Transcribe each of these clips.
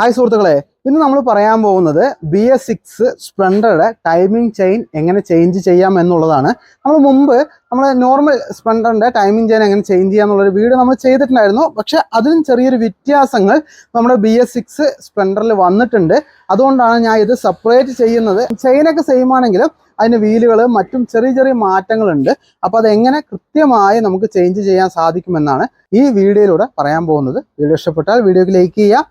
Hi സുഹൃത്തുക്കളെ. ഇന്ന് നമ്മൾ പറയാൻ പോകുന്നത് ബി എസ് സിക്സ് സ്പ്ലെൻഡറുടെ ടൈമിംഗ് ചെയിൻ എങ്ങനെ ചേഞ്ച് ചെയ്യാം എന്നുള്ളതാണ്. നമ്മൾ മുമ്പ് നമ്മൾ നോർമൽ സ്പ്ലെൻഡറിന്റെ ടൈമിംഗ് ചെയിൻ എങ്ങനെ ചേഞ്ച് ചെയ്യാം എന്നുള്ളൊരു വീഡിയോ നമ്മൾ ചെയ്തിട്ടുണ്ടായിരുന്നു. പക്ഷെ അതിലും ചെറിയൊരു വ്യത്യാസങ്ങൾ നമ്മുടെ ബി എസ് സിക്സ് സ്പ്ലെൻഡറിൽ വന്നിട്ടുണ്ട്. അതുകൊണ്ടാണ് ഞാൻ ഇത് സെപ്പറേറ്റ് ചെയ്യുന്നത്. ചെയിനൊക്കെ സെയിം ആണെങ്കിലും അതിന്റെ വീലുകൾ മറ്റും ചെറിയ ചെറിയ മാറ്റങ്ങളുണ്ട്. അപ്പോൾ അതെങ്ങനെ കൃത്യമായി നമുക്ക് ചേഞ്ച് ചെയ്യാൻ സാധിക്കുമെന്നാണ് ഈ വീഡിയോയിലൂടെ പറയാൻ പോകുന്നത്. വീഡിയോ ഇഷ്ടപ്പെട്ടാൽ വീഡിയോക്ക് ലൈക്ക് ചെയ്യുക.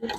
നമ്മുടെ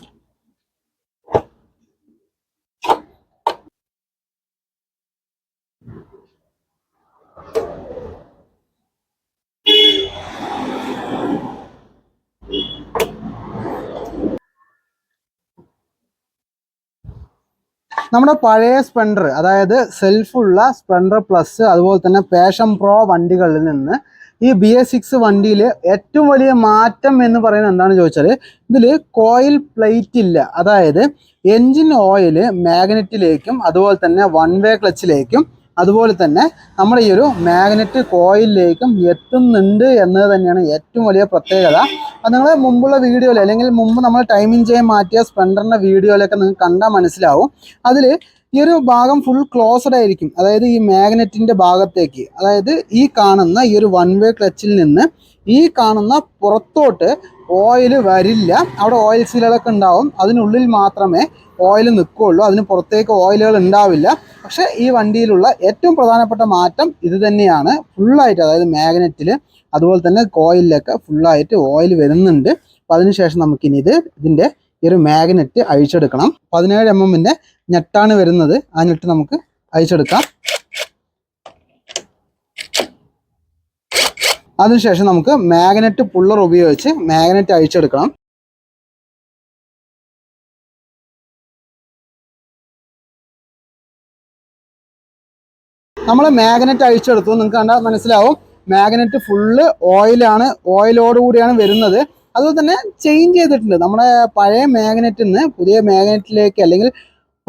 പഴയ സ്പ്ലെൻഡർ അതായത് സെൽഫുള്ള സ്പ്ലെൻഡർ പ്ലസ് അതുപോലെ തന്നെ പാഷൻ പ്രോ വണ്ടികളിൽ നിന്ന് ഈ ബി എസ് സിക്സ് വണ്ടിയിൽ ഏറ്റവും വലിയ മാറ്റം എന്ന് പറയുന്നത് എന്താണെന്ന് ചോദിച്ചാൽ ഇതിൽ കോയിൽ പ്ലേറ്റ് ഇല്ല. അതായത് എൻജിൻ ഓയിൽ മാഗ്നറ്റിലേക്കും അതുപോലെ തന്നെ വൺ വേ ക്ലച്ചിലേക്കും അതുപോലെ തന്നെ നമ്മുടെ ഈ ഒരു മാഗ്നറ്റ് കോയിലിലേക്കും എത്തുന്നുണ്ട് എന്നത് തന്നെയാണ് ഏറ്റവും വലിയ പ്രത്യേകത. അത് നിങ്ങൾ മുമ്പുള്ള വീഡിയോയിൽ അല്ലെങ്കിൽ മുമ്പ് നമ്മൾ ടൈമിംഗ് ചെയ്യാൻ മാറ്റിയ സ്പ്ലെൻഡറിന്റെ വീഡിയോയിലൊക്കെ നിങ്ങൾക്ക് കണ്ടാൽ മനസ്സിലാവും. അതിൽ ഈ ഒരു ഭാഗം ഫുൾ ക്ലോസ്ഡ് ആയിരിക്കും. അതായത് ഈ മാഗ്നറ്റിന്റെ ഭാഗത്തേക്ക്. അതായത് ഈ കാണുന്ന ഈ ഒരു വൺ വേ ക്ലച്ചിൽ നിന്ന് ഈ കാണുന്ന പുറത്തോട്ട് ഓയിൽ വരില്ല. അവിടെ ഓയിൽ സീലുകളൊക്കെ ഉണ്ടാവും. അതിനുള്ളിൽ മാത്രമേ ഓയിൽ നിൽക്കുകയുള്ളൂ അതിന് പുറത്തേക്ക് ഓയിലുകൾ ഉണ്ടാവില്ല. പക്ഷേ ഈ വണ്ടിയിലുള്ള ഏറ്റവും പ്രധാനപ്പെട്ട മാറ്റം ഇത് തന്നെയാണ്. ഫുള്ളായിട്ട് അതായത് മാഗ്നറ്റിൽ അതുപോലെ തന്നെ കോയിലൊക്കെ ഫുള്ളായിട്ട് ഓയിൽ വരുന്നുണ്ട്. അപ്പോൾ അതിനുശേഷം നമുക്കിനി ഇത് ഇതിന്റെ ഈ ഒരു മാഗ്നറ്റ് അഴിച്ചെടുക്കണം. പതിനേഴ് എം എമ്മിന്റെ ഞെട്ടാണ് വരുന്നത്. ആ ഞെട്ട് നമുക്ക് അഴിച്ചെടുക്കാം. അതിനുശേഷം നമുക്ക് മാഗ്നറ്റ് പുള്ളർ ഉപയോഗിച്ച് മാഗ്നറ്റ് അഴിച്ചെടുക്കണം. നമ്മൾ മാഗ്നറ്റ് അഴിച്ചെടുത്തു. നിങ്ങൾക്ക് കണ്ടാൽ മനസ്സിലാവും. മാഗ്നറ്റ് ഫുള്ള് ഓയിലാണ് ഓയിലോടുകൂടിയാണ് വരുന്നത്. അതുപോലെ തന്നെ ചേഞ്ച് ചെയ്തിട്ടുണ്ട്. നമ്മുടെ പഴയ മാഗ്നറ്റിൽ നിന്ന് പുതിയ മാഗ്നറ്റിലേക്ക് അല്ലെങ്കിൽ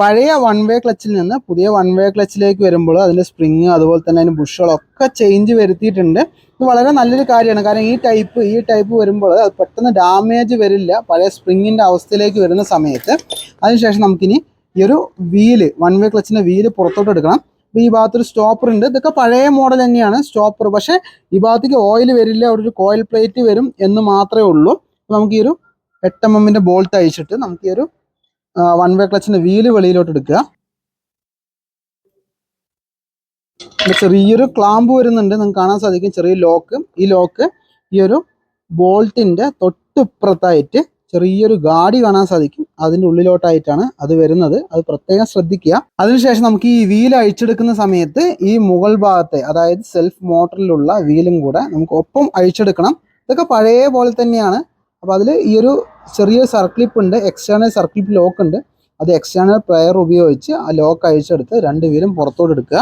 പഴയ വൺ വേ ക്ലച്ചിൽ നിന്ന് പുതിയ വൺ വേ ക്ലച്ചിലേക്ക് വരുമ്പോൾ അതിന്റെ സ്പ്രിങ് അതുപോലെ തന്നെ അതിന് ബുഷുകളൊക്കെ ചേഞ്ച് വരുത്തിയിട്ടുണ്ട്. ഇത് വളരെ നല്ലൊരു കാര്യമാണ്. കാരണം ഈ ടൈപ്പ് ഈ ടൈപ്പ് വരുമ്പോൾ അത് പെട്ടെന്ന് ഡാമേജ് വരില്ല. പഴയ സ്പ്രിങ്ങിന്റെ അവസ്ഥയിലേക്ക് വരുന്ന സമയത്ത്. അതിനുശേഷം നമുക്കിനി ഈ ഒരു വീൽ വൺ വേ ക്ലച്ചിന്റെ വീൽ പുറത്തോട്ട് എടുക്കണം. അപ്പോൾ ഈ ഭാഗത്തൊരു സ്റ്റോപ്പർ ഉണ്ട്. ഇതൊക്കെ പഴയ മോഡൽ തന്നെയാണ്. സ്റ്റോപ്പർ പക്ഷേ ഈ ഭാഗത്തേക്ക് ഓയിൽ വരില്ല. അവിടെ ഒരു കോയിൽ പ്ലേറ്റ് വരും എന്ന് മാത്രമേ ഉള്ളൂ. നമുക്ക് ഈ ഒരു എട്ട് എം എമ്മിന്റെ ബോൾട്ട് അയച്ചിട്ട് നമുക്ക് ഈ ഒരു വൺ വേ ക്ലച്ചിന്റെ വീൽ വെളിയിലോട്ട് എടുക്കുക. ചെറിയൊരു ക്ലാമ്പ് വരുന്നുണ്ട്. നിങ്ങൾക്ക് കാണാൻ സാധിക്കും ചെറിയ ലോക്ക് ഈ ലോക്ക് ഈ ഒരു ബോൾട്ടിന്റെ തൊട്ടിപ്പുറത്തായിട്ട് ചെറിയൊരു ഗാഡി കാണാൻ സാധിക്കും. അതിന്റെ ഉള്ളിലോട്ടായിട്ടാണ് അത് വരുന്നത്. അത് പ്രത്യേകം ശ്രദ്ധിക്കുക. അതിനുശേഷം നമുക്ക് ഈ വീൽ അഴിച്ചെടുക്കുന്ന സമയത്ത് ഈ മുകൾ ഭാഗത്തെ അതായത് സെൽഫ് മോട്ടറിലുള്ള വീലും കൂടെ നമുക്ക് ഒപ്പം അഴിച്ചെടുക്കണം. ഇതൊക്കെ പഴയ പോലെ തന്നെയാണ്. അപ്പോൾ അതിൽ ഈ ഒരു ചെറിയ സർക്ലിപ്പ് ഉണ്ട്. എക്സ്റ്റേണൽ സർക്ലിപ്പ് ലോക്ക് ഉണ്ട്. അത് എക്സ്റ്റേണൽ പ്ലെയർ ഉപയോഗിച്ച് ആ ലോക്ക് അഴിച്ചെടുത്ത് രണ്ട് വീലും പുറത്തോട്ട് എടുക്കുക.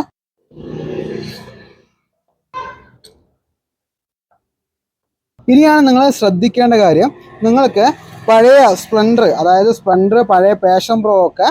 ഇനിയാണ് നിങ്ങൾ ശ്രദ്ധിക്കേണ്ട കാര്യം. നിങ്ങൾക്ക് പഴയ സ്പ്ലെൻഡർ അതായത് സ്പ്ലെൻഡർ പഴയ പാഷൻ പ്രോ ഒക്കെ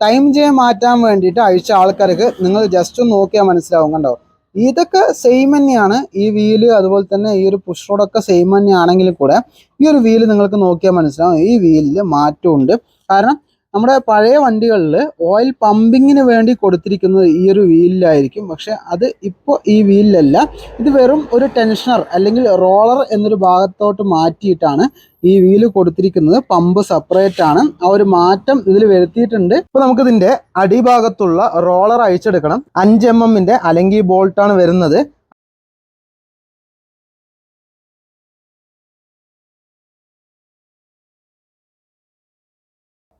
ടൈം ചെയ്യാൻ മാറ്റാൻ വേണ്ടിയിട്ട് അഴിച്ച ആൾക്കാർക്ക് നിങ്ങൾ ജസ്റ്റ് നോക്കിയാൽ മനസ്സിലാവും കണ്ടോ? ഇതൊക്കെ സെയിം തന്നെയാണ്. ഈ വീൽ അതുപോലെ തന്നെ ഈ ഒരു പുഷ് റോഡൊക്കെ സെയിം തന്നെയാണെങ്കിൽ കൂടെ ഈ ഒരു വീൽ നിങ്ങൾക്ക് നോക്കിയാൽ മനസ്സിലാവും. ഈ വീലിൽ മാറ്റമുണ്ട്. കാരണം നമ്മുടെ പഴയ വണ്ടികളിൽ ഓയിൽ പമ്പിങ്ങിന് വേണ്ടി കൊടുത്തിരിക്കുന്നത് ഈ ഒരു വീലിലായിരിക്കും. പക്ഷെ അത് ഇപ്പോൾ ഈ വീലിലല്ല. ഇത് വെറും ഒരു ടെൻഷനർ അല്ലെങ്കിൽ റോളർ എന്നൊരു ഭാഗത്തോട്ട് മാറ്റിയിട്ടാണ് ഈ വീൽ കൊടുത്തിരിക്കുന്നത്. പമ്പ് സെപ്പറേറ്റ് ആണ്. ആ ഒരു മാറ്റം ഇതിൽ വരുത്തിയിട്ടുണ്ട്. ഇപ്പൊ നമുക്ക് ഇതിന്റെ അടിഭാഗത്തുള്ള റോളർ അഴിച്ചെടുക്കണം. അഞ്ച് എം എമ്മിന്റെ അലങ്കി ബോൾട്ടാണ് വരുന്നത്.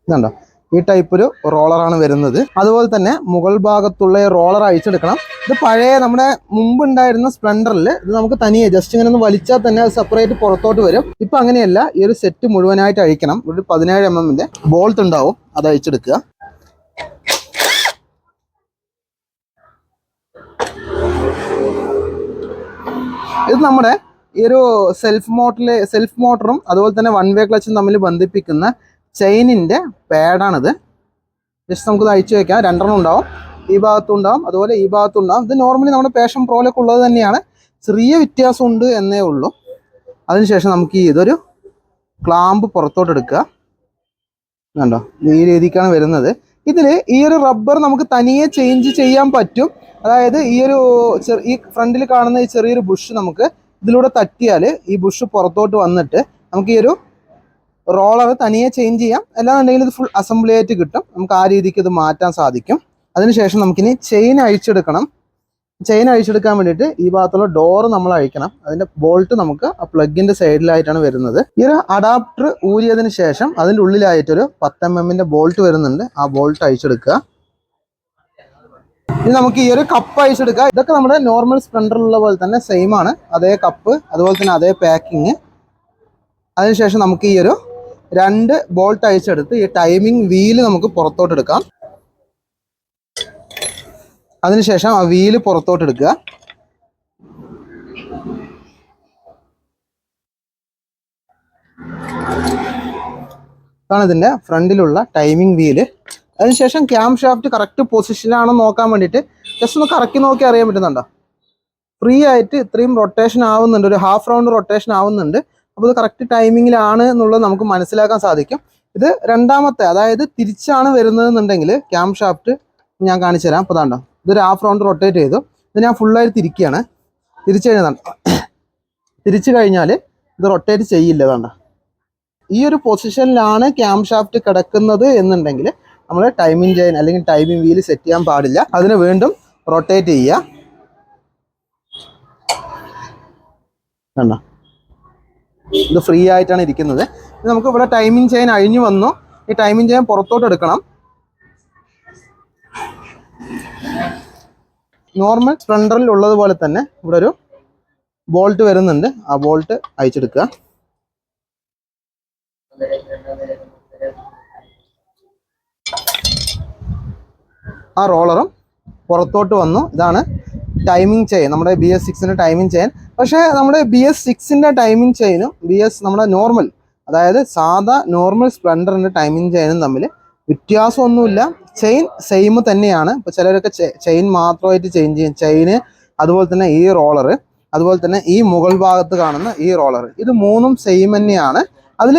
ഇതുണ്ടോ? ഈ ടൈപ്പ് ഒരു റോളറാണ് വരുന്നത്. അതുപോലെ തന്നെ മുകൾ ഭാഗത്തുള്ള റോളർ അഴിച്ചെടുക്കണം. ഇത് പഴയ നമ്മുടെ മുമ്പ് ഉണ്ടായിരുന്ന സ്പ്ലെൻഡറിൽ ഇത് നമുക്ക് തനിയെ ജസ്റ്റ് ഇങ്ങനെ ഒന്ന് വലിച്ചാൽ തന്നെ അത് സെപ്പറേറ്റ് പുറത്തോട്ട് വരും. ഇപ്പൊ അങ്ങനെയല്ല ഈ ഒരു സെറ്റ് മുഴുവനായിട്ട് അഴിക്കണം. ഒരു പതിനേഴ് എം എമ്മിന്റെ ബോൾട്ട് ഉണ്ടാവും അത് അഴിച്ചെടുക്കുക. ഇത് നമ്മുടെ ഈ ഒരു സെൽഫ് മോട്ടറിലെ സെൽഫ് മോട്ടറും അതുപോലെ തന്നെ വൺ വേ ക്ലച്ചും തമ്മിൽ ബന്ധിപ്പിക്കുന്ന ചെയിനിന്റെ പാഡാണിത്. ജസ്റ്റ് നമുക്ക് അയച്ചു വെക്കാം. രണ്ടെണ്ണം ഉണ്ടാവും. ഈ ഭാഗത്തും ഉണ്ടാവും. അതുപോലെ ഈ ഭാഗത്തും ഉണ്ടാവും. ഇത് നോർമലി നമ്മുടെ പേഷൻ പ്രോയിലൊക്കെ ഉള്ളത് തന്നെയാണ്. ചെറിയ വ്യത്യാസം ഉണ്ട് എന്നേ ഉള്ളൂ. അതിനുശേഷം നമുക്ക് ഇതൊരു ക്ലാമ്പ് പുറത്തോട്ട് എടുക്കുക. കണ്ടോ? ഈ രീതിക്കാണ് വരുന്നത്. ഇതിൽ ഈ ഒരു റബ്ബർ നമുക്ക് തനിയെ ചേഞ്ച് ചെയ്യാൻ പറ്റും. അതായത് ഈ ഒരു ഈ ഫ്രണ്ടിൽ കാണുന്ന ഈ ചെറിയൊരു ബുഷ് നമുക്ക് ഇതിലൂടെ തട്ടിയാൽ ഈ ബുഷ് പുറത്തോട്ട് വന്നിട്ട് നമുക്ക് ഈ ഒരു റോളർ തനിയെ ചേഞ്ച് ചെയ്യാം. അല്ലാന്നുണ്ടെങ്കിൽ ഇത് ഫുൾ അസംബ്ലി ആയിട്ട് കിട്ടും. നമുക്ക് ആ രീതിക്ക് ഇത് മാറ്റാൻ സാധിക്കും. അതിനുശേഷം നമുക്കിനി ചെയിൻ അഴിച്ചെടുക്കണം. ചെയിൻ അഴിച്ചെടുക്കാൻ വേണ്ടിയിട്ട് ഈ ഭാഗത്തുള്ള ഡോർ നമ്മൾ അഴിക്കണം. അതിന്റെ ബോൾട്ട് നമുക്ക് ആ പ്ലഗിന്റെ സൈഡിലായിട്ടാണ് വരുന്നത്. ഈ ഒരു അഡാപ്റ്റർ ഊരിയതിന് ശേഷം അതിന്റെ ഉള്ളിലായിട്ടൊരു പത്ത് എം എമ്മിന്റെ ബോൾട്ട് വരുന്നുണ്ട്. ആ ബോൾട്ട് അഴിച്ചെടുക്കുക. ഇനി നമുക്ക് ഈ ഒരു കപ്പ് അഴിച്ചെടുക്കുക. ഇതൊക്കെ നമ്മുടെ നോർമൽ സ്പ്ലെൻഡറിലുള്ള പോലെ തന്നെ സെയിം ആണ്. അതേ കപ്പ് അതുപോലെ തന്നെ അതേ പാക്കിങ് അതിനുശേഷം നമുക്ക് ഈ ഒരു രണ്ട് ബോൾട്ട് അഴിച്ചെടുത്ത് ഈ ടൈമിംഗ് വീൽ നമുക്ക് പുറത്തോട്ട് എടുക്കാം. അതിനുശേഷം ആ വീൽ പുറത്തോട്ട് എടുക്കുക. ഇതാണ് ഇതിന്റെ ഫ്രണ്ടിലുള്ള ടൈമിംഗ് വീൽ അതിനുശേഷം ക്യാം ഷാഫ്റ്റ് കറക്റ്റ് പൊസിഷനിലാണോ നോക്കാൻ വേണ്ടിയിട്ട് ജസ്റ്റ് ഒന്ന് കറക്കി നോക്കി അറിയാൻ പറ്റുന്നുണ്ടോ? ഫ്രീ ആയിട്ട് ഇത്രയും റൊട്ടേഷൻ ആവുന്നുണ്ട്. ഒരു ഹാഫ് റൗണ്ട് റൊട്ടേഷൻ ആവുന്നുണ്ട്. അപ്പോൾ ഇത് കറക്റ്റ് ടൈമിങ്ങിലാണ് എന്നുള്ളത് നമുക്ക് മനസ്സിലാക്കാൻ സാധിക്കും. ഇത് രണ്ടാമത്തെ അതായത് തിരിച്ചാണ് വരുന്നതെന്നുണ്ടെങ്കിൽ ക്യാം ഷാഫ്റ്റ് ഞാൻ കാണിച്ചു തരാം. അപ്പോൾ ഇതാണ്ടോ ഇതൊരു ഹാഫ് റൗണ്ട് റൊട്ടേറ്റ് ചെയ്തു. ഇത് ഞാൻ ഫുള്ളായിട്ട് തിരിക്കുകയാണ്. തിരിച്ചു കഴിഞ്ഞാൽ തിരിച്ചു കഴിഞ്ഞാൽ ഇത് റൊട്ടേറ്റ് ചെയ്യില്ല താണ്ടോ ഈ ഒരു പൊസിഷനിലാണ് ക്യാം ഷാഫ്റ്റ് കിടക്കുന്നത് എന്നുണ്ടെങ്കിൽ നമ്മൾ ടൈമിംഗ് ചെയിൻ അല്ലെങ്കിൽ ടൈമിംഗ് വീൽ സെറ്റ് ചെയ്യാൻ പാടില്ല. അതിന് വീണ്ടും റൊട്ടേറ്റ് ചെയ്യുക. കണ്ടോ ഇത് ഫ്രീ ആയിട്ടാണ് ഇരിക്കുന്നത്. നമുക്ക് ഇവിടെ ടൈമിംഗ് ചെയിൻ അഴിഞ്ഞു വന്നു. ഈ ടൈമിംഗ് ചെയിൻ പുറത്തോട്ട് എടുക്കണം. നോർമൽ സ്പ്ലെൻഡറിൽ ഉള്ളതുപോലെ തന്നെ ഇവിടെ ഒരു ബോൾട്ട് വരുന്നുണ്ട്. ആ ബോൾട്ട് അയച്ചെടുക്കുക ആ റോളറും പുറത്തോട്ട് വന്നു. ഇതാണ് ടൈമിംഗ് ചെയിൻ നമ്മുടെ ബി എസ് സിക്സിന്റെ ടൈമിംഗ് ചെയിൻ പക്ഷേ നമ്മുടെ ബി എസ് സിക്സിന്റെ ടൈമിംഗ് ചെയിനും ബി എസ് നമ്മുടെ നോർമൽ അതായത് സാധാ നോർമൽ സ്പ്ലെൻഡറിന്റെ ടൈമിംഗ് ചെയിനും തമ്മിൽ വ്യത്യാസമൊന്നുമില്ല. ചെയിൻ സെയിം തന്നെയാണ്. ഇപ്പോൾ ചിലരൊക്കെ ചെയിൻ മാത്രമായിട്ട് ചേഞ്ച് ചെയ്യും. ചെയിന് അതുപോലെ തന്നെ ഈ റോളർ അതുപോലെ തന്നെ ഈ മുകൾ ഭാഗത്ത് കാണുന്ന ഈ റോളർ ഇത് മൂന്നും സെയിം തന്നെയാണ്. അതിൽ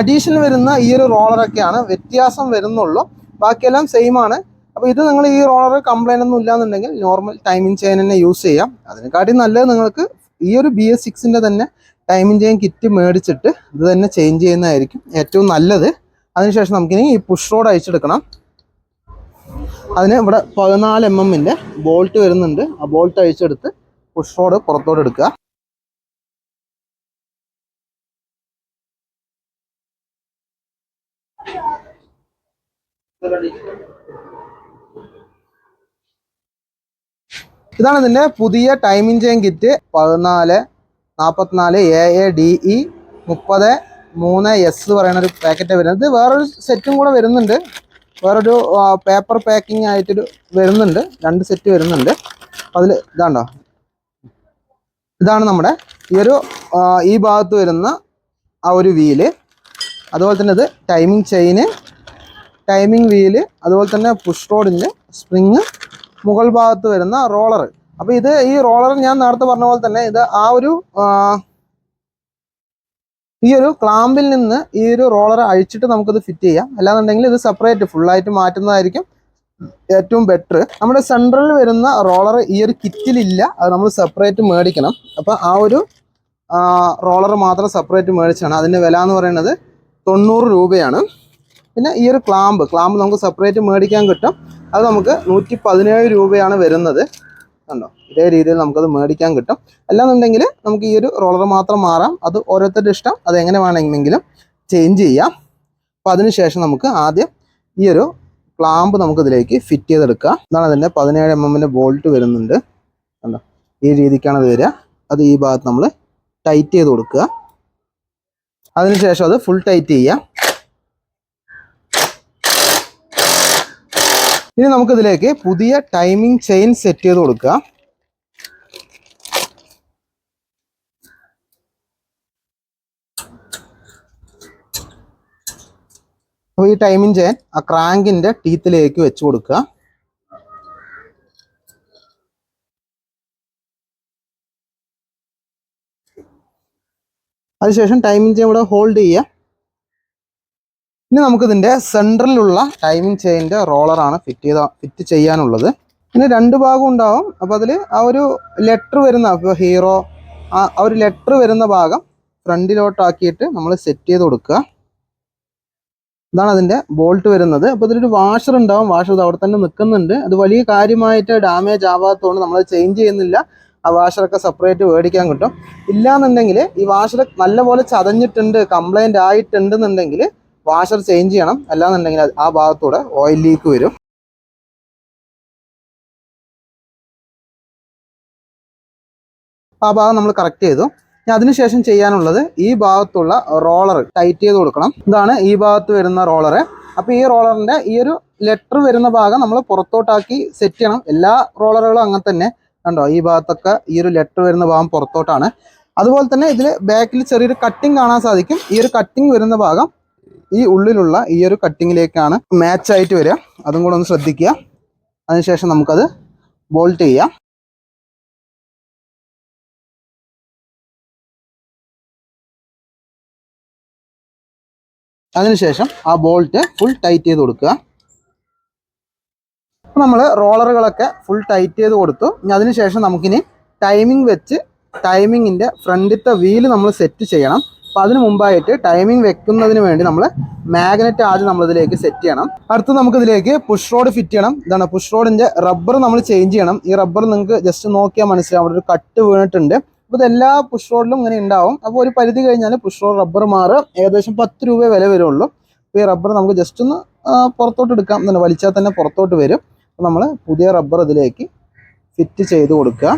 അഡീഷണൽ വരുന്ന ഈ ഒരു റോളറൊക്കെയാണ് വ്യത്യാസം വരുന്നുള്ളൂ. ബാക്കിയെല്ലാം സെയിം ആണ്. അപ്പോൾ ഇത് നിങ്ങൾ ഈ റോളർ കംപ്ലൈന്റ് ഒന്നും ഇല്ലാന്നുണ്ടെങ്കിൽ നോർമൽ ടൈമിംഗ് ചെയിൻ തന്നെ യൂസ് ചെയ്യാം. അതിനെക്കാട്ടി നല്ലത് നിങ്ങൾക്ക് ഈ ഒരു ബി എസ് സിക്സിന്റെ തന്നെ ടൈമിംഗ് ചെയിൻ കിറ്റ് മേടിച്ചിട്ട് ഇത് തന്നെ ചേഞ്ച് ചെയ്യുന്നതായിരിക്കും ഏറ്റവും നല്ലത്. അതിനുശേഷം നമുക്കിനി ഈ പുഷ് റോഡ് അയച്ചെടുക്കണം. അതിന് ഇവിടെ പതിനാല് എം എമ്മിന്റെ ബോൾട്ട് വരുന്നുണ്ട്. ആ ബോൾട്ട് അഴിച്ചെടുത്ത് പുഷ് റോഡ് പുറത്തോട്ട് എടുക്കുക. ഇതാണ് ഇതിന്റെ പുതിയ ടൈമിംഗ് ചെയിൻ കിറ്റ് പതിനാല് നാൽപ്പത്തിനാല് എ എ ഡി ഇ മുപ്പത് മൂന്ന് എസ് പറയുന്ന ഒരു പാക്കറ്റ് വരുന്നത്. വേറൊരു സെറ്റും കൂടെ വരുന്നുണ്ട്. വേറൊരു പേപ്പർ പാക്കിംഗ് ആയിട്ടൊരു വരുന്നുണ്ട്. രണ്ട് സെറ്റ് വരുന്നുണ്ട്. അതിൽ ഇതാണ്ടോ? ഇതാണ് നമ്മുടെ ഈ ഒരു ഈ ഭാഗത്ത് വരുന്ന ആ ഒരു വീൽ അതുപോലെ തന്നെ ഇത് ടൈമിംഗ് ചെയിന് ടൈമിംഗ് വീൽ അതുപോലെ തന്നെ പുഷ് റോഡിന്റെ സ്പ്രിങ് മുകൾ ഭാഗത്ത് വരുന്ന റോളർ. അപ്പോൾ ഇത് ഈ റോളർ ഞാൻ നേരത്തെ പറഞ്ഞ പോലെ തന്നെ ഇത് ആ ഒരു ഈ ഒരു ക്ലാമ്പിൽ നിന്ന് ഈ ഒരു റോളർ അഴിച്ചിട്ട് നമുക്കിത് ഫിറ്റ് ചെയ്യാം. അല്ലാന്നുണ്ടെങ്കിൽ ഇത് സെപ്പറേറ്റ് ഫുള്ളായിട്ട് മാറ്റുന്നതായിരിക്കും ഏറ്റവും ബെറ്റർ നമ്മുടെ സെൻട്രലിൽ വരുന്ന റോളർ ഈ ഒരു കിറ്റിലില്ല. അത് നമ്മൾ സെപ്പറേറ്റ് മേടിക്കണം. അപ്പോൾ ആ ഒരു റോളർ മാത്രം സെപ്പറേറ്റ് മേടിച്ചാണ് അതിന്റെ വില എന്ന് പറയുന്നത് തൊണ്ണൂറ് രൂപയാണ്. പിന്നെ ഈ ഒരു ക്ലാമ്പ് ക്ലാമ്പ് നമുക്ക് സെപ്പറേറ്റ് മേടിക്കാൻ കിട്ടും. അത് നമുക്ക് നൂറ്റി പതിനേഴ് രൂപയാണ് വരുന്നത്. കണ്ടോ? ഇതേ രീതിയിൽ നമുക്കത് മേടിക്കാൻ കിട്ടും. അല്ലാന്നുണ്ടെങ്കിൽ നമുക്ക് ഈ ഒരു റോളർ മാത്രം മാറാം. അത് ഓരോരുത്തരുടെ ഇഷ്ടം. അത് എങ്ങനെ വേണമെങ്കിലും ചേഞ്ച് ചെയ്യാം. അപ്പോൾ അതിനുശേഷം നമുക്ക് ആദ്യം ഈ ഒരു ക്ലാമ്പ് നമുക്ക് ഇതിലേക്ക് ഫിറ്റ് ചെയ്തെടുക്കാം. ഇതാണ് അതിന്റെ പതിനേഴ് എം എമ്മിന്റെ ബോൾട്ട് വരുന്നുണ്ട്. കണ്ടോ? ഈ രീതിക്കാണ് അത് വരിക. അത് ഈ ഭാഗത്ത് നമ്മൾ ടൈറ്റ് ചെയ്ത് കൊടുക്കുക. അതിനുശേഷം അത് ഫുൾ ടൈറ്റ് ചെയ്യാം. ഇനി നമുക്കിതിലേക്ക് പുതിയ ടൈമിംഗ് ചെയിൻ സെറ്റ് ചെയ്ത് കൊടുക്കുക. അപ്പോൾ ഈ ടൈമിംഗ് ചെയിൻ ആ ക്രാങ്കിന്റെ ടീത്തിലേക്ക് വെച്ച് കൊടുക്കുക. അതിനുശേഷം ടൈമിംഗ് ചെയിൻ ഇവിടെ ഹോൾഡ് ചെയ്യുക. ഇനി നമുക്ക് ഇതിന്റെ സെൻട്രലിലുള്ള ടൈമിംഗ് ചെയിന്റെ റോളറാണ് ഫിറ്റ് ചെയ്ത ഫിറ്റ് ചെയ്യാനുള്ളത്. പിന്നെ രണ്ട് ഭാഗം ഉണ്ടാവും. അപ്പോൾ അതിൽ ആ ഒരു ലെറ്റർ വരുന്ന ഇപ്പോൾ ഹീറോ ആ ഒരു ലെറ്റർ വരുന്ന ഭാഗം ഫ്രണ്ടിലോട്ടാക്കിയിട്ട് നമ്മൾ സെറ്റ് ചെയ്ത് കൊടുക്കുക. ഇതാണ് അതിന്റെ ബോൾട്ട് വരുന്നത്. അപ്പോൾ ഇതിലൊരു വാഷർ ഉണ്ടാവും. വാഷർ ഇത് അവിടെ തന്നെ നിൽക്കുന്നുണ്ട്. അത് വലിയ കാര്യമായിട്ട് ഡാമേജ് ആവാത്തതുകൊണ്ട് നമ്മൾ ചേഞ്ച് ചെയ്യുന്നില്ല. ആ വാഷറൊക്കെ സെപ്പറേറ്റ് മേടിക്കാൻ കിട്ടും. ഇല്ലാന്നുണ്ടെങ്കിൽ ഈ വാഷർ നല്ലപോലെ ചതഞ്ഞിട്ടുണ്ട് കംപ്ലൈന്റ് ആയിട്ടുണ്ടെന്നുണ്ടെങ്കിൽ വാഷർ ചേഞ്ച് ചെയ്യണം. അല്ലാന്നുണ്ടെങ്കിൽ ആ ഭാഗത്തൂടെ ഓയിൽ ലീക്ക് വരും. ആ ഭാഗം നമ്മൾ കറക്റ്റ് ചെയ്തു. ഇനി അതിനുശേഷം ചെയ്യാനുള്ളത് ഈ ഭാഗത്തുള്ള റോളർ ടൈറ്റ് ചെയ്ത് കൊടുക്കണം. ഇതാണ് ഈ ഭാഗത്ത് വരുന്ന റോളർ അപ്പോൾ ഈ റോളറിന്റെ ഈ ഒരു ലെറ്റർ വരുന്ന ഭാഗം നമ്മൾ പുറത്തോട്ടാക്കി സെറ്റ് ചെയ്യണം. എല്ലാ റോളറുകളും അങ്ങനെ തന്നെ. കണ്ടോ? ഈ ഭാഗത്തൊക്കെ ഈ ഒരു ലെറ്റർ വരുന്ന ഭാഗം പുറത്തോട്ടാണ്. അതുപോലെ തന്നെ ഇതിൽ ബാക്കിൽ ചെറിയൊരു കട്ടിങ് കാണാൻ സാധിക്കും. ഈ ഒരു കട്ടിങ് വരുന്ന ഭാഗം ഈ ഉള്ളിലുള്ള ഈ ഒരു കട്ടിങ്ങിലേക്കാണ് മാച്ച് ആയിട്ട് വരിക. അതും കൂടെ ഒന്ന് ശ്രദ്ധിക്കുക. അതിനുശേഷം നമുക്കത് ബോൾട്ട് ചെയ്യാം. അതിനുശേഷം ആ ബോൾട്ട് ഫുൾ ടൈറ്റ് ചെയ്ത് കൊടുക്കുക. നമ്മൾ റോളറുകളൊക്കെ ഫുൾ ടൈറ്റ് ചെയ്ത് കൊടുത്തു. ഇനി അതിനുശേഷം നമുക്കിനി ടൈമിംഗ് വെച്ച് ടൈമിങ്ങിന്റെ ഫ്രണ്ടിലത്തെ വീൽ നമ്മൾ സെറ്റ് ചെയ്യണം. അപ്പോൾ അതിന് മുമ്പായിട്ട് ടൈമിംഗ് വെക്കുന്നതിന് വേണ്ടി നമ്മൾ മാഗ്നറ്റ് ആദ്യം നമ്മളിതിലേക്ക് സെറ്റ് ചെയ്യണം. അടുത്ത് നമുക്കിതിലേക്ക് പുഷ് റോഡ് ഫിറ്റ് ചെയ്യണം. ഇതാണ് പുഷ് റോഡിന്റെ റബ്ബർ നമ്മൾ ചേഞ്ച് ചെയ്യണം. ഈ റബ്ബർ നിങ്ങൾക്ക് ജസ്റ്റ് നോക്കിയാൽ മനസ്സിലാവും. അവിടെ ഒരു കട്ട് വീണിട്ടുണ്ട്. അപ്പോൾ ഇതെല്ലാ പുഷ് റോഡിലും ഇങ്ങനെ ഉണ്ടാവും. അപ്പോൾ ഒരു പരിധി കഴിഞ്ഞാൽ പുഷ് റോഡ് റബ്ബർ മാറുക ഏകദേശം പത്ത് രൂപ വില വരുള്ളൂ. അപ്പോൾ ഈ റബ്ബർ നമുക്ക് ജസ്റ്റ് ഒന്ന് പുറത്തോട്ട് എടുക്കാം തന്നെ വലിച്ചാൽ തന്നെ പുറത്തോട്ട് വരും. അപ്പോൾ നമ്മൾ പുതിയ റബ്ബർ ഇതിലേക്ക് ഫിറ്റ് ചെയ്ത് കൊടുക്കുക.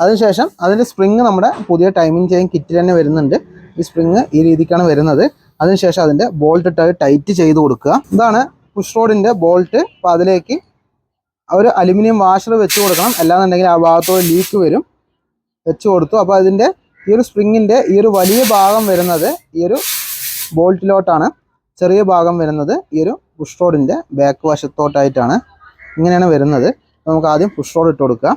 അതിനുശേഷം അതിന്റെ സ്പ്രിങ് നമ്മുടെ പുതിയ ടൈമിംഗ് ചെയിൻ കിറ്റിൽ തന്നെ വരുന്നുണ്ട്. ഈ സ്പ്രിങ് ഈ രീതിക്കാണ് വരുന്നത്. അതിനുശേഷം അതിന്റെ ബോൾട്ട് ഇട്ട് ടൈറ്റ് ചെയ്ത് കൊടുക്കുക. ഇതാണ് പുഷ് റോഡിന്റെ ബോൾട്ട്. അപ്പോൾ അതിലേക്ക് ഒരു അലുമിനിയം വാഷർ വെച്ച് കൊടുക്കണം. അല്ലാന്നുണ്ടെങ്കിൽ ആ ഭാഗത്തോട് ലീക്ക് വരും. വെച്ച് കൊടുത്തു. അപ്പോൾ അതിന്റെ ഈ ഒരു സ്പ്രിങ്ങിന്റെ ഈ ഒരു വലിയ ഭാഗം വരുന്നത് ഈ ഒരു ബോൾട്ടിലോട്ടാണ്. ചെറിയ ഭാഗം വരുന്നത് ഈ ഒരു പുഷ് റോഡിന്റെ ബാക്ക് വശത്തോട്ടായിട്ടാണ്. ഇങ്ങനെയാണ് വരുന്നത്. നമുക്ക് ആദ്യം പുഷ് റോഡ് ഇട്ട് കൊടുക്കുക.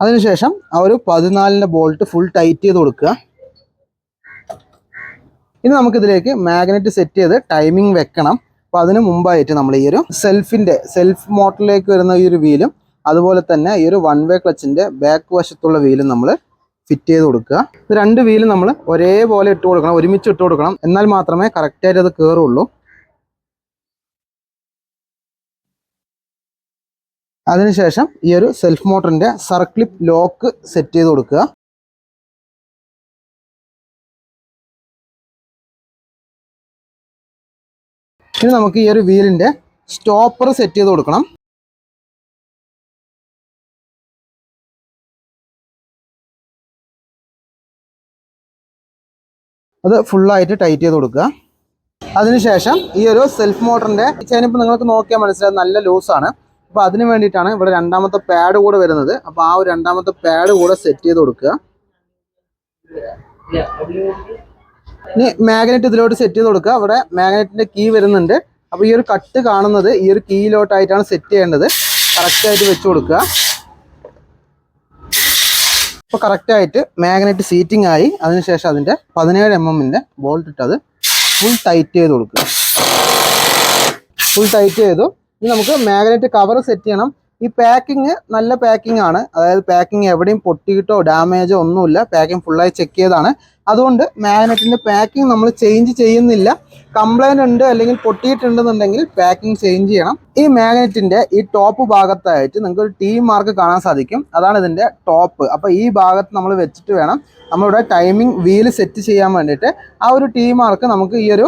അതിനുശേഷം ആ ഒരു പതിനാലിന്റെ ബോൾട്ട് ഫുൾ ടൈറ്റ് ചെയ്ത് കൊടുക്കുക. ഇനി നമുക്കിതിലേക്ക് മാഗ്നറ്റ് സെറ്റ് ചെയ്ത് ടൈമിംഗ് വെക്കണം. അപ്പോൾ അതിന് മുമ്പായിട്ട് നമ്മൾ ഈ ഒരു സെൽഫിന്റെ സെൽഫ് മോട്ടറിലേക്ക് വരുന്ന ഈ ഒരു വീലും അതുപോലെ തന്നെ ഈ ഒരു വൺ വേ ക്ലച്ചിന്റെ ബാക്ക് വശത്തുള്ള വീലും നമ്മൾ ഫിറ്റ് ചെയ്ത് കൊടുക്കുക. രണ്ട് വീലും നമ്മൾ ഒരേപോലെ ഇട്ട് കൊടുക്കണം ഒരുമിച്ച് ഇട്ട് കൊടുക്കണം. എന്നാൽ മാത്രമേ കറക്റ്റായിട്ട് അത് കയറുള്ളൂ അതിനുശേഷം ഈ ഒരു സെൽഫ് മോട്ടറിന്റെ സർക്ലിപ്പ് ലോക്ക് സെറ്റ് ചെയ്ത് കൊടുക്കുക. ഇനി നമുക്ക് ഈ ഒരു വീലിന്റെ സ്റ്റോപ്പർ സെറ്റ് ചെയ്ത് കൊടുക്കണം. അത് ഫുള്ളായിട്ട് ടൈറ്റ് ചെയ്ത് കൊടുക്കുക. അതിനുശേഷം ഈ ഒരു സെൽഫ് മോട്ടറിന്റെ ചെയിനിപ്പോൾ നിങ്ങൾക്ക് നോക്കിയാൽ മനസ്സിലായത് നല്ല ലൂസാണ് അപ്പോൾ അതിന് വേണ്ടിയിട്ടാണ് ഇവിടെ രണ്ടാമത്തെ പാഡ് കൂടെ വരുന്നത്. അപ്പോൾ ആ ഒരു രണ്ടാമത്തെ പാഡ് കൂടെ സെറ്റ് ചെയ്ത് കൊടുക്കുക. ഇനി മാഗ്നറ്റ് ഇതിലോട്ട് സെറ്റ് ചെയ്ത് കൊടുക്കുക. അവിടെ മാഗ്നറ്റിന്റെ കീ വരുന്നുണ്ട്. അപ്പോൾ ഈ ഒരു കട്ട് കാണുന്നത് ഈ ഒരു കീയിലോട്ടായിട്ടാണ് സെറ്റ് ചെയ്യേണ്ടത്. കറക്റ്റായിട്ട് വെച്ച് കൊടുക്കുക. അപ്പോൾ കറക്റ്റായിട്ട് മാഗ്നറ്റ് സീറ്റിംഗ് ആയി. അതിനുശേഷം അതിന്റെ പതിനേഴ് എം എമ്മിന്റെ ബോൾട്ട് ഇട്ട് അത് ഫുൾ ടൈറ്റ് ചെയ്ത് കൊടുക്കുക. ഫുൾ ടൈറ്റ് ചെയ്തു. ഇനി നമുക്ക് മാഗ്നറ്റ് കവർ സെറ്റ് ചെയ്യണം. ഈ പാക്കിങ് നല്ല പാക്കിംഗ് ആണ്. അതായത് പാക്കിംഗ് എവിടെയും പൊട്ടിയിട്ടോ ഡാമേജോ ഒന്നുമില്ല. പാക്കിംഗ് ഫുള്ളായി ചെക്ക് ചെയ്താണ് അതുകൊണ്ട് മാഗ്നറ്റിന്റെ പാക്കിംഗ് നമ്മൾ ചേഞ്ച് ചെയ്യുന്നില്ല. കംപ്ലൈന്റ് ഉണ്ട് അല്ലെങ്കിൽ പൊട്ടിയിട്ടുണ്ടെന്നുണ്ടെങ്കിൽ പാക്കിംഗ് ചേഞ്ച് ചെയ്യണം. ഈ മാഗ്നറ്റിന്റെ ഈ ടോപ്പ് ഭാഗത്തായിട്ട് നിങ്ങൾക്ക് ഒരു ടീ മാർക്ക് കാണാൻ സാധിക്കും. അതാണ് ഇതിന്റെ ടോപ്പ് അപ്പോൾ ഈ ഭാഗത്ത് നമ്മൾ വെച്ചിട്ട് വേണം നമ്മളിവിടെ ടൈമിംഗ് വീൽ സെറ്റ് ചെയ്യാൻ വേണ്ടിയിട്ട് ആ ഒരു ടീ മാർക്ക് നമുക്ക് ഈ ഒരു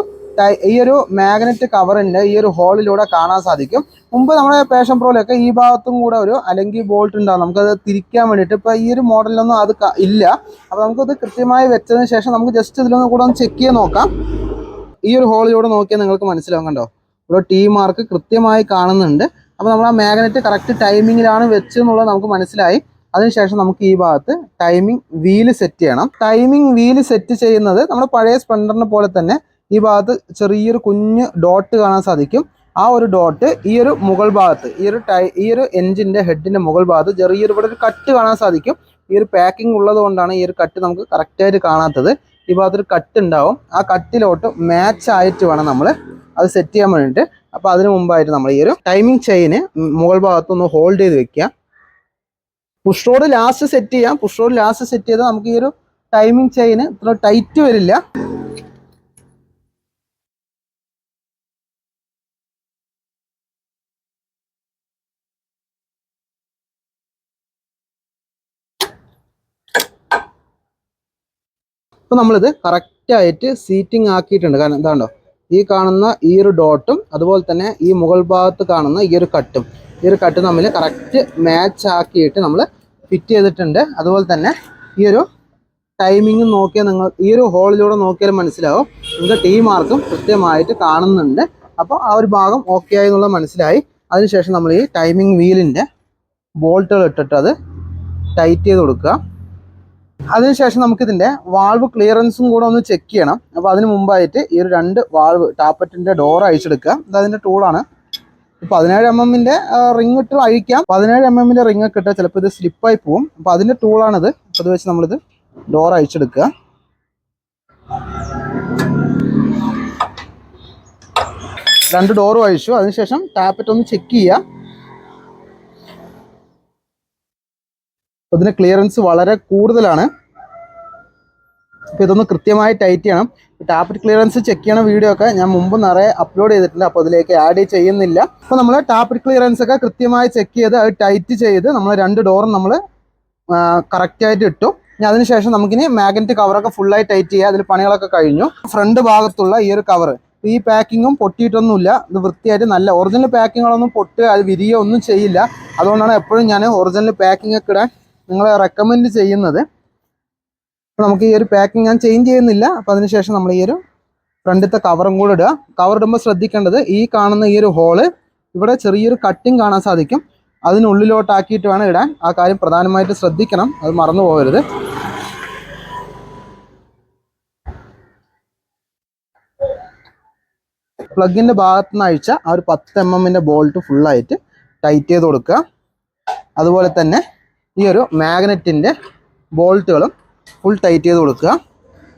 ഈ ഒരു മാഗ്നറ്റ് കവറിന്റെ ഈ ഒരു ഹോളിലൂടെ കാണാൻ സാധിക്കും. മുമ്പ് നമ്മുടെ പേഷൻ പ്രോയിലൊക്കെ ഈ ഭാഗത്തും കൂടെ ഒരു അല്ലെങ്കിൽ ബോൾട്ട് ഉണ്ടാവും. നമുക്കത് തിരിക്കാൻ വേണ്ടിയിട്ട്. ഇപ്പൊ ഈ ഒരു മോഡലിലൊന്നും അത് ഇല്ല. അപ്പൊ നമുക്കത് കൃത്യമായി വെച്ചതിന് ശേഷം നമുക്ക് ജസ്റ്റ് ഇതിലൊന്നും കൂടെ ഒന്ന് ചെക്ക് ചെയ്ത് നോക്കാം. ഈ ഒരു ഹോളിലൂടെ നോക്കിയാൽ നിങ്ങൾക്ക് മനസ്സിലാവും കണ്ടോ? ഇവിടെ ടീ മാർക്ക് കൃത്യമായി കാണുന്നുണ്ട്. അപ്പോൾ നമ്മൾ ആ മാഗ്നറ്റ് കറക്റ്റ് ടൈമിങ്ങിലാണ് വെച്ചെന്നുള്ളത് നമുക്ക് മനസ്സിലായി. അതിനുശേഷം നമുക്ക് ഈ ഭാഗത്ത് ടൈമിംഗ് വീൽ സെറ്റ് ചെയ്യണം. ടൈമിംഗ് വീൽ സെറ്റ് ചെയ്യുന്നത് നമ്മുടെ പഴയ സ്പ്ലൻഡറിനെ പോലെ തന്നെ ഈ ഭാഗത്ത് ചെറിയൊരു കുഞ്ഞ് ഡോട്ട് കാണാൻ സാധിക്കും. ആ ഒരു ഡോട്ട് ഈ ഒരു മുകൾ ഭാഗത്ത് ഈ ഒരു ടൈ ഈ ഒരു എഞ്ചിന്റെ ഹെഡിന്റെ മുകൾ ഭാഗത്ത് ചെറിയൊരു ഇവിടെ ഒരു കട്ട് കാണാൻ സാധിക്കും. ഈ ഒരു പാക്കിംഗ് ഉള്ളത് കൊണ്ടാണ് ഈ ഒരു കട്ട് നമുക്ക് കറക്റ്റായിട്ട് കാണാത്തത്. ഈ ഭാഗത്തൊരു കട്ട് ഉണ്ടാവും. ആ കട്ടിലോട്ട് മാച്ച് ആയിട്ട് വേണം നമ്മൾ അത് സെറ്റ് ചെയ്യാൻ വേണ്ടിയിട്ട്. അപ്പോൾ അതിന് മുമ്പായിട്ട് നമ്മൾ ഈ ഒരു ടൈമിംഗ് ചെയിന് മുകൾ ഭാഗത്തൊന്ന് ഹോൾഡ് ചെയ്ത് വെക്കുക. പുഷ് റോഡ് ലാസ്റ്റ് സെറ്റ് ചെയ്യാം. പുഷ് റോഡ് ലാസ്റ്റ് സെറ്റ് ചെയ്താൽ നമുക്ക് ഈ ഒരു ടൈമിംഗ് ചെയിന് ഇത്ര ടൈറ്റ് വരില്ല. അപ്പോൾ നമ്മളിത് കറക്റ്റായിട്ട് സീറ്റിംഗ് ആക്കിയിട്ടുണ്ട്. കാരണം എന്താണോ ഈ കാണുന്ന ഈ ഒരു ഡോട്ടും അതുപോലെ തന്നെ ഈ മുകൾ ഭാഗത്ത് കാണുന്ന ഈ ഒരു കട്ടും ഈ ഒരു കട്ട് തമ്മിൽ കറക്റ്റ് മാച്ച് ആക്കിയിട്ട് നമ്മൾ ഫിറ്റ് ചെയ്തിട്ടുണ്ട്. അതുപോലെ തന്നെ ഈ ഒരു ടൈമിംഗ് നോക്കിയാൽ നിങ്ങൾ ഈ ഒരു ഹോളിലൂടെ നോക്കിയാൽ മനസ്സിലാവും. നിങ്ങൾക്ക് ടീ മാർക്കും കൃത്യമായിട്ട് കാണുന്നുണ്ട്. അപ്പോൾ ആ ഒരു ഭാഗം ഓക്കെ ആയി എന്നുള്ളത് മനസ്സിലായി. അതിനുശേഷം നമ്മൾ ഈ ടൈമിംഗ് വീലിന്റെ ബോൾട്ടുകൾ ഇട്ടിട്ട് അത് ടൈറ്റ് ചെയ്ത് കൊടുക്കുക. അതിനുശേഷം നമുക്കിതിന്റെ വാൾവ് ക്ലിയറൻസും കൂടെ ഒന്ന് ചെക്ക് ചെയ്യണം. അപ്പോൾ അതിന് മുമ്പായിട്ട് ഈ ഒരു രണ്ട് വാൾവ് ടാപ്പറ്റിന്റെ ഡോർ അഴിച്ചെടുക്കുക. ഇത് അതിന്റെ ടൂളാണ് പതിനേഴ് എം എമ്മിന്റെ റിംഗ് ഇട്ട് അഴിക്കാം. പതിനേഴ് എം എമ്മിന്റെ റിംഗ് ഒക്കെ ഇട്ടാൽ ചിലപ്പോൾ ഇത് സ്ലിപ്പായി പോവും. അപ്പോൾ അതിന്റെ ടൂളാണിത് അപ്പോൾ അത് വെച്ച് നമ്മളിത് ഡോർ അഴിച്ചെടുക്കുക. രണ്ട് ഡോറും അഴിച്ചു. അതിനുശേഷം ടാപ്പറ്റ് ഒന്ന് ചെക്ക് ചെയ്യുക. അപ്പോൾ ഇതിന് ക്ലിയറൻസ് വളരെ കൂടുതലാണ്. അപ്പോൾ ഇതൊന്ന് കൃത്യമായി ടൈറ്റ് ചെയ്യണം. ടാപ്പറ്റ് ക്ലിയറൻസ് ചെക്ക് ചെയ്യണ വീഡിയോ ഒക്കെ ഞാൻ മുമ്പ് നിറയെ അപ്ലോഡ് ചെയ്തിട്ടില്ല അപ്പോൾ അതിലേക്ക് ആഡ് ചെയ്യുന്നില്ല. അപ്പോൾ നമ്മൾ ടാപ്പറ്റ് ക്ലിയറൻസ് ഒക്കെ കൃത്യമായി ചെക്ക് ചെയ്ത് അത് ടൈറ്റ് ചെയ്ത് നമ്മൾ രണ്ട് ഡോറും നമ്മൾ കറക്റ്റായിട്ട് ഇട്ടു. ഇനി അതിനുശേഷം നമുക്കിനി മാഗ്നറ്റ് കവറൊക്കെ ഫുള്ളായി ടൈറ്റ് ചെയ്യുക അതിൽ പണികളൊക്കെ കഴിഞ്ഞു. ഫ്രണ്ട് ഭാഗത്തുള്ള ഈ ഒരു കവർ ഈ പാക്കിങ്ങും പൊട്ടിയിട്ടൊന്നുമില്ല. ഇത് വൃത്തിയായിട്ട് നല്ല ഒറിജിനൽ പാക്കിങ്ങുകളൊന്നും പൊട്ടുക അത് വിരിയോ ഒന്നും ചെയ്യില്ല. അതുകൊണ്ടാണ് എപ്പോഴും ഞാൻ ഒറിജിനൽ പാക്കിങ്ങൊക്കെ ഇടാൻ നിങ്ങളെ റെക്കമെൻഡ് ചെയ്യുന്നത്. നമുക്ക് ഈ ഒരു പാക്കിംഗ് ഞാൻ ചേഞ്ച് ചെയ്യുന്നില്ല. അപ്പോൾ അതിനുശേഷം നമ്മൾ ഈ ഒരു ഫ്രണ്ടിലത്തെ കവറും കൂടെ ഇടുക. കവർ ഇടുമ്പോൾ ശ്രദ്ധിക്കേണ്ടത് ഈ കാണുന്ന ഈ ഒരു ഹോൾ ഇവിടെ ചെറിയൊരു കട്ടിങ് കാണാൻ സാധിക്കും. അതിനുള്ളിലോട്ടാക്കിയിട്ട് വേണം ഇടാൻ. ആ കാര്യം പ്രധാനമായിട്ട് ശ്രദ്ധിക്കണം. അത് മറന്നു പോകരുത്. പ്ലഗിന്റെ ഭാഗത്ത് നിന്ന് അഴിച്ച ആ ഒരു പത്ത് എം എമ്മിന്റെ ബോൾട്ട് ഫുള്ളായിട്ട് ടൈറ്റ് ചെയ്ത് കൊടുക്കുക. അതുപോലെ തന്നെ ഈ ഒരു മാഗ്നറ്റിന്റെ ബോൾട്ടുകളും ഫുൾ ടൈറ്റ് ചെയ്ത് കൊടുക്കുക.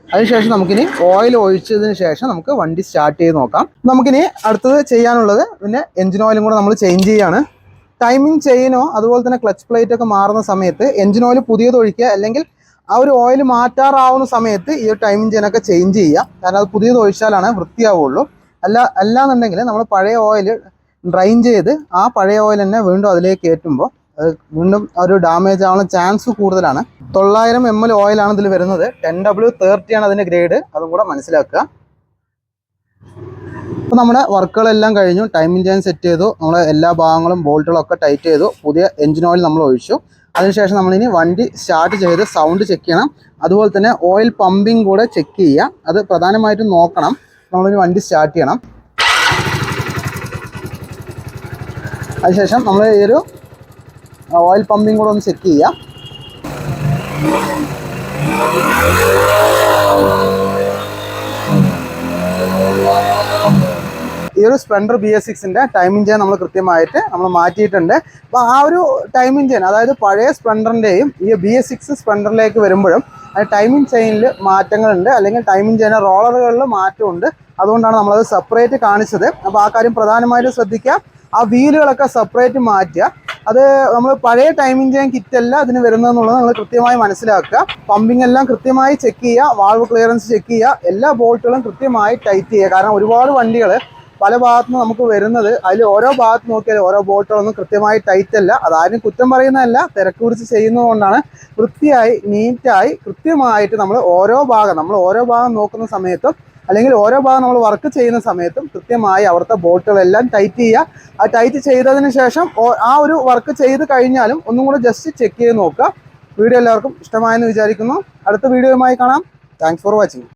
അതിനുശേഷം നമുക്കിനി ഓയിൽ ഒഴിച്ചതിന് ശേഷം നമുക്ക് വണ്ടി സ്റ്റാർട്ട് ചെയ്ത് നോക്കാം. നമുക്കിനി അടുത്തത് ചെയ്യാനുള്ളത് പിന്നെ എഞ്ചിൻ ഓയിലും കൂടെ നമ്മൾ ചേഞ്ച് ചെയ്യാണ്. ടൈമിംഗ് ചെയിനോ അതുപോലെ തന്നെ ക്ലച്ച് പ്ലേറ്റ് ഒക്കെ മാറുന്ന സമയത്ത് എഞ്ചിൻ ഓയിൽ പുതിയത് ഒഴിക്കുക അല്ലെങ്കിൽ ആ ഒരു ഓയിൽ മാറ്റാറാവുന്ന സമയത്ത് ഈ ഒരു ടൈമിംഗ് ചെയിനൊക്കെ ചേഞ്ച് ചെയ്യുക. കാരണം അത് പുതിയത് ഒഴിച്ചാലാണ് വൃത്തിയാവുള്ളൂ. അല്ല അല്ലാന്നുണ്ടെങ്കിൽ നമ്മൾ പഴയ ഓയിൽ ഡ്രൈൻ ചെയ്ത് ആ പഴയ ഓയിൽ തന്നെ വീണ്ടും അതിലേക്ക് കയറ്റുമ്പോൾ അത് വീണ്ടും ഒരു ഡാമേജ് ആവാനുള്ള ചാൻസ് കൂടുതലാണ്. തൊള്ളായിരം എം എൽ ഓയിലാണ് ഇതിൽ വരുന്നത്. ടെൻ ഡബ്ല്യു തേർട്ടി ആണ് അതിന്റെ ഗ്രേഡ് അതും കൂടെ മനസ്സിലാക്കുക. അപ്പോൾ നമ്മുടെ വർക്കുകളെല്ലാം കഴിഞ്ഞു. ടൈമിംഗ് ചെയിൻ സെറ്റ് ചെയ്തു. നമ്മൾ എല്ലാ ഭാഗങ്ങളും ബോൾട്ടുകളൊക്കെ ടൈറ്റ് ചെയ്തു. പുതിയ എഞ്ചിൻ ഓയിൽ നമ്മൾ ഒഴിച്ചു. അതിനുശേഷം നമ്മളിനി വണ്ടി സ്റ്റാർട്ട് ചെയ്ത് സൗണ്ട് ചെക്ക് ചെയ്യണം. അതുപോലെ തന്നെ ഓയിൽ പമ്പിങ് കൂടെ ചെക്ക് ചെയ്യുക. അത് പ്രധാനമായിട്ടും നോക്കണം. നമ്മളിനി വണ്ടി സ്റ്റാർട്ട് ചെയ്യണം. അതിനുശേഷം നമ്മൾ ഈ ഒരു ഓയിൽ പമ്പിങ് കൂടെ ഒന്ന് ചെക്ക് ചെയ്യാം. ഈ ഒരു സ്പ്ലെൻഡർ ബി എസ് സിക്സിന്റെ ടൈമിംഗ് ചെയിൻ നമ്മൾ കൃത്യമായിട്ട് നമ്മൾ മാറ്റിയിട്ടുണ്ട്. അപ്പോൾ ആ ഒരു ടൈമിംഗ് ചെയിൻ അതായത് പഴയ സ്പ്ലെൻഡറിന്റെയും ഈ ബി എസ് സിക്സ് സ്പ്ലെൻഡറിലേക്ക് വരുമ്പോഴും അത് ടൈമിംഗ് ചെയിനിൽ മാറ്റങ്ങളുണ്ട്. അല്ലെങ്കിൽ ടൈമിംഗ് ചെയിൻ റോളറുകളിൽ മാറ്റമുണ്ട് അതുകൊണ്ടാണ് നമ്മളത് സെപ്പറേറ്റ് കാണിച്ചത്. അപ്പോൾ ആ കാര്യം പ്രധാനമായിട്ട് ശ്രദ്ധിക്കുക. ആ വീലുകളൊക്കെ സെപ്പറേറ്റ് മാറ്റുക. അത് നമ്മൾ പഴയ ടൈമിംഗ് ചെയ്യാൻ കിറ്റ് അല്ല അതിന് വരുന്നതെന്നുള്ളത് നിങ്ങൾ കൃത്യമായി മനസ്സിലാക്കുക. പമ്പിംഗ് എല്ലാം കൃത്യമായി ചെക്ക് ചെയ്യുക. വാൾവ് ക്ലിയറൻസ് ചെക്ക് ചെയ്യുക. എല്ലാ ബോൾട്ടുകളും കൃത്യമായി ടൈറ്റ് ചെയ്യുക. കാരണം ഒരുപാട് വണ്ടികൾ പല ഭാഗത്തു നിന്ന് നമുക്ക് വരുന്നത് അതിൽ ഓരോ ഭാഗത്ത് നോക്കിയാൽ ഓരോ ബോൾട്ടുകളൊന്നും കൃത്യമായി ടൈറ്റ് അല്ല. അതാരും കുറ്റം പറയുന്നതല്ല. തിരക്ക് കുറിച്ച് ചെയ്യുന്നതുകൊണ്ടാണ് വൃത്തിയായി നീറ്റായി കൃത്യമായിട്ട് നമ്മൾ ഓരോ ഭാഗം നമ്മൾ ഓരോ ഭാഗം നോക്കുന്ന സമയത്തും അല്ലെങ്കിൽ ഓരോ ഭാഗം നമ്മൾ വർക്ക് ചെയ്യുന്ന സമയത്തും കൃത്യമായി അവിടുത്തെ ബോട്ടുകളെല്ലാം ടൈറ്റ് ചെയ്യുക. ആ ടൈറ്റ് ചെയ്തതിന് ശേഷം ആ ഒരു വർക്ക് ചെയ്ത് കഴിഞ്ഞാലും ഒന്നും കൂടെ ജസ്റ്റ് ചെക്ക് ചെയ്ത് നോക്കുക. വീഡിയോ എല്ലാവർക്കും ഇഷ്ടമായെന്ന് വിചാരിക്കുന്നു. അടുത്ത വീഡിയോയുമായി കാണാം. Thanks for watching